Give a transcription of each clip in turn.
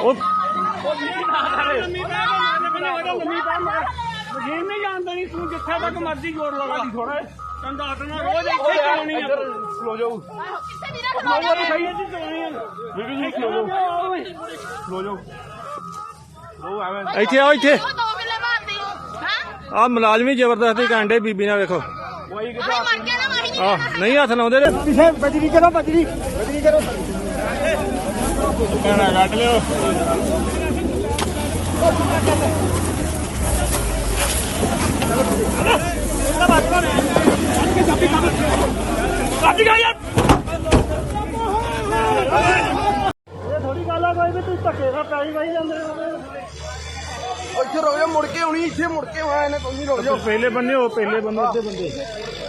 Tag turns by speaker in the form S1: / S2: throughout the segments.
S1: ਉਹ
S2: ਮਸ਼ੀਨ ਨਹੀਂ ਜਾਣਦਾ ਨਹੀਂ ਤੂੰ ਜਿੱਥੇ ਤੱਕ ਮਰਜ਼ੀ ਲਾ ਰੋਜ਼ ਇੱਥੇ ਚਲਾਉਣੀ ਆ।
S1: ਜਾਓ।
S3: ਕਿੱਥੇ ਵੀਰੇ ਖਲੋ
S2: ਚਲਾਉਣੀ ਆ
S1: ਵੀਡੀਓ ਜੀ ਖਲੋ ਜਾਓ। ਖਲੋ ਜਾਓ। ਉਹ ਐਵੇਂ।
S4: ਇੱਥੇ ਆਓ ਇੱਥੇ।
S3: ਉਹ ਦੋ ਕਿੱਲੇ ਮਾਰਦੀ ਹਾਂ
S4: ਆ ਮੁਲਾਜ਼ਮੀ ਜ਼ਬਰਦਸਤੀ ਕਾਂਡੇ ਬੀਬੀ ਨਾਲ ਵੇਖੋ। ਆ ਨਹੀਂ ਹੱਥ ਲਾਉਂਦੇ ਨੇ।
S2: ਪਿੱਛੇ ਬਜਰੀ ਕਰੋ ਬਜਰੀ। ਬਜਰੀ ਕਰੋ।
S1: ਕਹਿਣਾ ਕੱਢ ਲਿਓ।
S2: ਕੱਢ ਗਿਆ ਯਾਰ। ਇਹ ਥੋੜੀ ਗੱਲ ਆ ਕੋਈ ਵੀ ਤੂੰ ਧੱਕੇ ਨਾਲ ਪੈਰੀ ਵਾਈ ਜਾਂਦੇ
S5: ਇੱਥੇ ਜਾ ਮੁੜ ਕੇ ਆਉਣੀ ਇੱਥੇ ਮੁੜ ਕੇ ਆਇਆ ਇਹਨੇ ਕੋਈ ਨਹੀਂ ਜਾ
S1: ਪਹਿਲੇ ਬੰਨੇ ਹੋ ਪਹਿਲੇ ਬੰਦੇ ਉੱਤੇ ਬੰਦੇ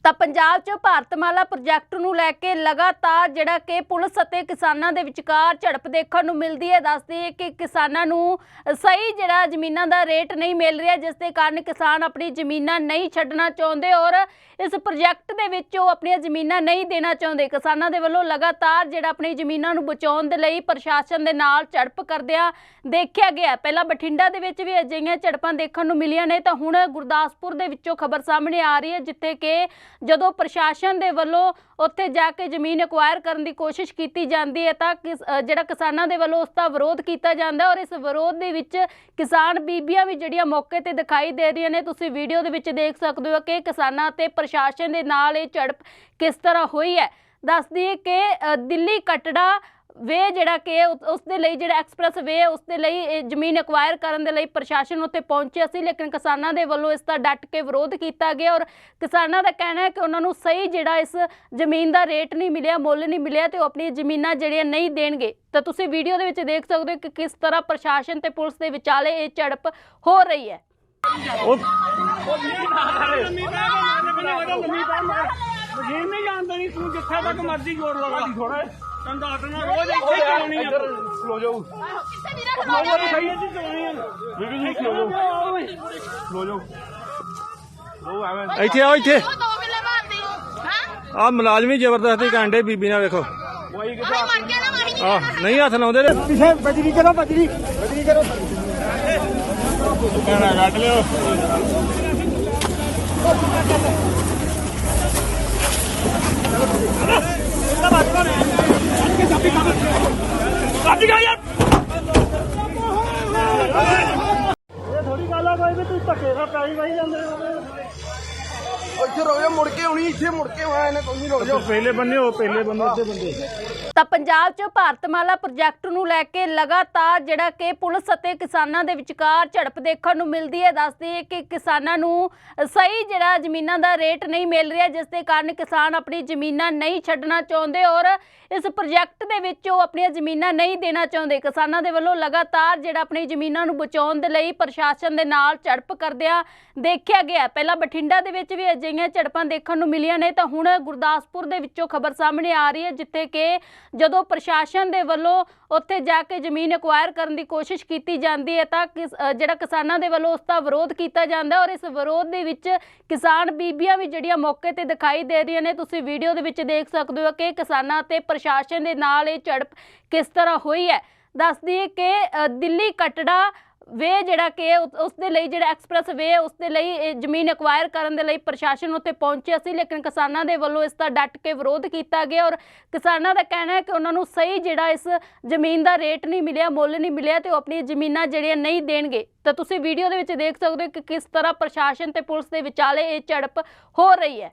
S6: ਤਾਂ ਪੰਜਾਬ 'ਚ ਭਾਰਤਮਾਲਾ ਪ੍ਰੋਜੈਕਟ ਨੂੰ ਲੈ ਕੇ ਲਗਾਤਾਰ ਜਿਹੜਾ ਕਿ ਪੁਲਿਸ ਅਤੇ ਕਿਸਾਨਾਂ ਦੇ ਵਿਚਕਾਰ ਝੜਪ ਦੇਖਣ ਨੂੰ ਮਿਲਦੀ ਹੈ। ਦੱਸਦੀ ਹੈ ਕਿ ਕਿਸਾਨਾਂ ਨੂੰ ਸਹੀ ਜਿਹੜਾ ਜ਼ਮੀਨਾਂ ਦਾ ਰੇਟ ਨਹੀਂ ਮਿਲ ਰਿਹਾ, ਜਿਸ ਦੇ ਕਾਰਨ ਕਿਸਾਨ ਆਪਣੀ ਜ਼ਮੀਨਾਂ ਨਹੀਂ ਛੱਡਣਾ ਚਾਹੁੰਦੇ ਔਰ ਇਸ ਪ੍ਰੋਜੈਕਟ ਦੇ ਵਿੱਚ ਉਹ ਆਪਣੀਆਂ ਜ਼ਮੀਨਾਂ ਨਹੀਂ ਦੇਣਾ ਚਾਹੁੰਦੇ। ਕਿਸਾਨਾਂ ਦੇ ਵੱਲੋਂ ਲਗਾਤਾਰ ਜਿਹੜਾ ਆਪਣੀ ਜ਼ਮੀਨਾਂ ਨੂੰ ਬਚਾਉਣ ਦੇ ਲਈ ਪ੍ਰਸ਼ਾਸਨ ਦੇ ਨਾਲ ਝੜਪ ਕਰਦਿਆਂ ਦੇਖਿਆ ਗਿਆ ਪਹਿਲਾਂ ਬਠਿੰਡਾ ਦੇ ਵਿੱਚ ਵੀ ਅਜਿਹੀਆਂ ਝੜਪਾਂ ਦੇਖਣ ਨੂੰ ਮਿਲੀਆਂ ਨੇ, ਤਾਂ ਹੁਣ ਗੁਰਦਾਸਪੁਰ ਦੇ ਵਿੱਚੋਂ ਖਬਰ ਸਾਹਮਣੇ ਆ ਰਹੀ ਹੈ, ਜਿੱਥੇ ਕਿ ਜਦੋਂ ਪ੍ਰਸ਼ਾਸਨ ਦੇ ਵੱਲੋਂ ਉੱਥੇ ਜਾ ਕੇ ਜ਼ਮੀਨ ਐਕਵਾਇਰ ਕਰਨ ਦੀ ਕੋਸ਼ਿਸ਼ ਕੀਤੀ ਜਾਂਦੀ ਹੈ ਤਾਂ ਕਿਸ- ਜਿਹੜਾ ਕਿਸਾਨਾਂ ਦੇ ਵੱਲੋਂ ਉਸ ਦਾ ਵਿਰੋਧ ਕੀਤਾ ਜਾਂਦਾ ਔਰ ਇਸ ਵਿਰੋਧ ਦੇ ਵਿੱਚ ਕਿਸਾਨ ਬੀਬੀਆਂ ਵੀ ਜਿਹੜੀਆਂ ਮੌਕੇ ਤੇ ਦਿਖਾਈ ਦੇ ਰਹੀਆਂ ਨੇ, ਤੁਸੀਂ ਵੀਡੀਓ ਦੇ ਵਿੱਚ ਦੇਖ ਸਕਦੇ ਹੋ ਕਿ ਕਿਸਾਨਾਂ ਤੇ ਪ੍ਰਸ਼ਾਸਨ ਦੇ ਨਾਲ ਇਹ ਝੜਪ ਕਿਸ ਤਰ੍ਹਾਂ ਹੋਈ ਹੈ। ਦੱਸਦੀ ਹੈ ਕਿ ਦਿੱਲੀ ਕਟੜਾ ਵੇ ਜਿਹੜਾ ਕਿ ਉਸ ਦੇ ਲਈ ਜਿਹੜਾ ਐਕਸਪ੍ਰੈਸ ਵੇ ਉਸ ਦੇ ਲਈ ਜ਼ਮੀਨ ਐਕਵਾਇਰ ਕਰਨ ਦੇ ਲਈ ਪ੍ਰਸ਼ਾਸਨ ਉੱਥੇ ਪਹੁੰਚਿਆ ਸੀ, ਲੇਕਿਨ ਕਿਸਾਨਾਂ ਦੇ ਵੱਲੋਂ ਇਸ ਦਾ ਡਟ ਕੇ ਵਿਰੋਧ ਕੀਤਾ ਗਿਆ ਔਰ ਕਿਸਾਨਾਂ ਦਾ ਕਹਿਣਾ ਹੈ ਕਿ ਉਹਨਾਂ ਨੂੰ ਸਹੀ ਜਿਹੜਾ ਇਸ ਜ਼ਮੀਨ ਦਾ ਰੇਟ ਨਹੀਂ ਮਿਲਿਆ, ਮੁੱਲ ਨਹੀਂ ਮਿਲਿਆ ਤੇ ਉਹ ਆਪਣੀ ਜ਼ਮੀਨਾਂ ਜਿਹੜੀਆਂ ਨਹੀਂ ਦੇਣਗੇ। ਤਾਂ ਤੁਸੀਂ ਵੀਡੀਓ ਦੇ ਵਿੱਚ ਦੇਖ ਸਕਦੇ ਹੋ ਕਿ ਕਿਸ ਤਰ੍ਹਾਂ ਪ੍ਰਸ਼ਾਸਨ ਤੇ ਪੁਲਿਸ ਦੇ ਵਿਚਾਲੇ ਇਹ ਝੜਪ ਹੋ ਰਹੀ ਹੈ।
S1: ਉਹ
S2: ਲੰਮੀ ਨਹੀਂ ਜਾਣਦਾ ਨਹੀਂ ਤੂੰ ਜਿੱਥੇ ਤੱਕ ਮਰਜ਼ੀ ਜ਼ੋਰ ਲਾ ਲਾ ਰੋਜ਼ ਇੱਥੇ ਚਲਾਉਣੀ ਆ।
S1: ਖਲੋ ਜਾਓ।
S3: ਕਿੱਥੇ
S2: ਸਹੀ ਇੱਥੇ ਚਲਾਉਣੀ ਆ
S1: ਵੀਡੀਓ ਜੀ ਖਲੋ ਜਾਓ। ਖਲੋ ਜਾਓ। ਉਹ ਐਵੇਂ।
S4: ਇੱਥੇ ਆਓ ਇੱਥੇ।
S3: ਉਹ ਦੋ ਕਿੱਲੇ ਮਾਰਦੀ ਹਾਂ?
S4: ਆ ਮੁਲਾਜ਼ਮੀ ਜ਼ਬਰਦਸਤੀ ਕਾਂਡੇ ਬੀਬੀ ਨਾਲ ਵੇਖੋ।
S3: ਮਰ ਨਾ ਨਹੀਂ
S4: ਆ। ਨਹੀਂ ਹੱਥ ਲਾਉਂਦੇ ਨੇ
S2: ਪਿੱਛੇ ਬਜਰੀ ਕਰੋ ਬਜਰੀ ਬਜਰੀ ਕਰੋ।
S1: ਕਹਿਣਾ ਕੱਢ ਲਿਓ।
S2: ਕੱਢ ਗਿਆ ਯਾਰ ਇਹ ਥੋੜੀ ਗੱਲ ਆ ਕੋਈ ਵੀ ਤੂੰ ਧੱਕੇ ਨਾਲ ਪੈਰੀ ਵਾਈ ਜਾਂਦੇ
S5: ਇੱਥੇ ਰੁਕ ਜਾ ਮੁੜ ਕੇ ਆਉਣੀ ਇੱਥੇ ਮੁੜ ਕੇ ਆਇਆ ਇਹਨੇ ਕੋਈ ਨਹੀਂ ਰੁਕ ਜਾ
S1: ਪਹਿਲੇ ਬੰਨੇ ਹੋ ਪਹਿਲੇ ਬੰਦੇ ਉੱਤੇ ਬੰਦੇ।
S6: ਤਾਂ ਪੰਜਾਬ 'ਚ ਭਾਰਤਮਾਲਾ ਪ੍ਰੋਜੈਕਟ ਨੂੰ ਲੈ ਕੇ ਲਗਾਤਾਰ ਜਿਹੜਾ ਕਿ ਪੁਲਿਸ ਅਤੇ ਕਿਸਾਨਾਂ ਦੇ ਵਿਚਕਾਰ ਝੜਪ ਦੇਖਣ ਨੂੰ ਮਿਲਦੀ ਹੈ। ਦੱਸਦੀ ਹੈ ਕਿ ਕਿਸਾਨਾਂ ਨੂੰ ਸਹੀ ਜਿਹੜਾ ਜ਼ਮੀਨਾਂ ਦਾ ਰੇਟ ਨਹੀਂ ਮਿਲ ਰਿਹਾ ਜਿਸ ਦੇ ਕਾਰਨ ਕਿਸਾਨ ਆਪਣੀ ਜ਼ਮੀਨਾਂ ਨਹੀਂ ਛੱਡਣਾ ਚਾਹੁੰਦੇ ਔਰ ਇਸ ਪ੍ਰੋਜੈਕਟ ਦੇ ਵਿੱਚ ਉਹ ਆਪਣੀਆਂ ਜ਼ਮੀਨਾਂ ਨਹੀਂ ਦੇਣਾ ਚਾਹੁੰਦੇ। ਕਿਸਾਨਾਂ ਦੇ ਵੱਲੋਂ ਲਗਾਤਾਰ ਜਿਹੜਾ ਆਪਣੀ ਜ਼ਮੀਨਾਂ ਨੂੰ ਬਚਾਉਣ ਦੇ ਲਈ ਪ੍ਰਸ਼ਾਸਨ ਦੇ ਨਾਲ ਝੜਪ ਕਰਦਿਆਂ ਦੇਖਿਆ ਗਿਆ। ਪਹਿਲਾਂ ਬਠਿੰਡਾ ਦੇ ਵਿੱਚ ਵੀ ਅਜਿਹੀਆਂ ਝੜਪਾਂ ਦੇਖਣ ਨੂੰ ਮਿਲੀਆਂ ਨੇ, ਤਾਂ ਹੁਣ ਗੁਰਦਾਸਪੁਰ ਦੇ ਵਿੱਚੋਂ ਖਬਰ ਸਾਹਮਣੇ ਆ ਰਹੀ ਹੈ, ਜਿੱਥੇ ਕਿ ਜਦੋਂ ਪ੍ਰਸ਼ਾਸਨ ਦੇ ਵੱਲੋਂ ਉੱਥੇ ਜਾ ਕੇ ਜ਼ਮੀਨ ਐਕਵਾਇਰ ਕਰਨ ਦੀ ਕੋਸ਼ਿਸ਼ ਕੀਤੀ ਜਾਂਦੀ ਹੈ, ਤਾਂ ਜਿਹੜਾ ਕਿਸਾਨਾਂ ਦੇ ਵੱਲੋਂ ਉਸ ਦਾ ਵਿਰੋਧ ਕੀਤਾ ਜਾਂਦਾ ਔਰ ਇਸ ਵਿਰੋਧ ਦੇ ਵਿੱਚ ਕਿਸਾਨ ਬੀਬੀਆਂ ਵੀ ਜਿਹੜੀਆਂ ਮੌਕੇ ਤੇ ਦਿਖਾਈ ਦੇ ਰਹੀਆਂ ਨੇ, ਤੁਸੀਂ ਵੀਡੀਓ ਦੇ ਵਿੱਚ ਦੇਖ ਸਕਦੇ ਹੋ ਕਿ ਕਿਸਾਨਾਂ ਤੇ ਪ੍ਰਸ਼ਾਸਨ ਦੇ ਨਾਲ ਇਹ ਝੜਪ ਕਿਸ ਤਰ੍ਹਾਂ ਹੋਈ ਹੈ। ਦੱਸਦੀ ਹੈ ਕਿ ਦਿੱਲੀ ਕਟੜਾ ਵੇ ਜਿਹੜਾ ਕਿ ਉਸ ਦੇ ਲਈ ਜਿਹੜਾ ਐਕਸਪ੍ਰੈਸ ਵੇ ਉਸ ਦੇ ਲਈ ਇਹ ਜ਼ਮੀਨ ਐਕਵਾਇਰ ਕਰਨ ਦੇ ਲਈ ਪ੍ਰਸ਼ਾਸਨ ਉੱਥੇ ਪਹੁੰਚਿਆ ਸੀ, ਲੇਕਿਨ ਕਿਸਾਨਾਂ ਦੇ ਵੱਲੋਂ ਇਸ ਦਾ ਡਟ ਕੇ ਵਿਰੋਧ ਕੀਤਾ ਗਿਆ ਔਰ ਕਿਸਾਨਾਂ ਦਾ ਕਹਿਣਾ ਹੈ ਕਿ ਉਹਨਾਂ ਨੂੰ ਸਹੀ ਜਿਹੜਾ ਇਸ ਜ਼ਮੀਨ ਦਾ ਰੇਟ ਨਹੀਂ ਮਿਲਿਆ, ਮੁੱਲ ਨਹੀਂ ਮਿਲਿਆ ਤੇ ਉਹ ਆਪਣੀ ਜ਼ਮੀਨਾਂ ਜਿਹੜੀਆਂ ਨਹੀਂ ਦੇਣਗੇ। ਤਾਂ ਤੁਸੀਂ ਵੀਡੀਓ ਦੇ ਵਿੱਚ ਦੇਖ ਸਕਦੇ ਹੋ ਕਿ ਕਿਸ ਤਰ੍ਹਾਂ ਪ੍ਰਸ਼ਾਸਨ ਤੇ ਪੁਲਿਸ ਦੇ ਵਿਚਾਲੇ ਇਹ ਝੜਪ ਹੋ ਰਹੀ ਹੈ।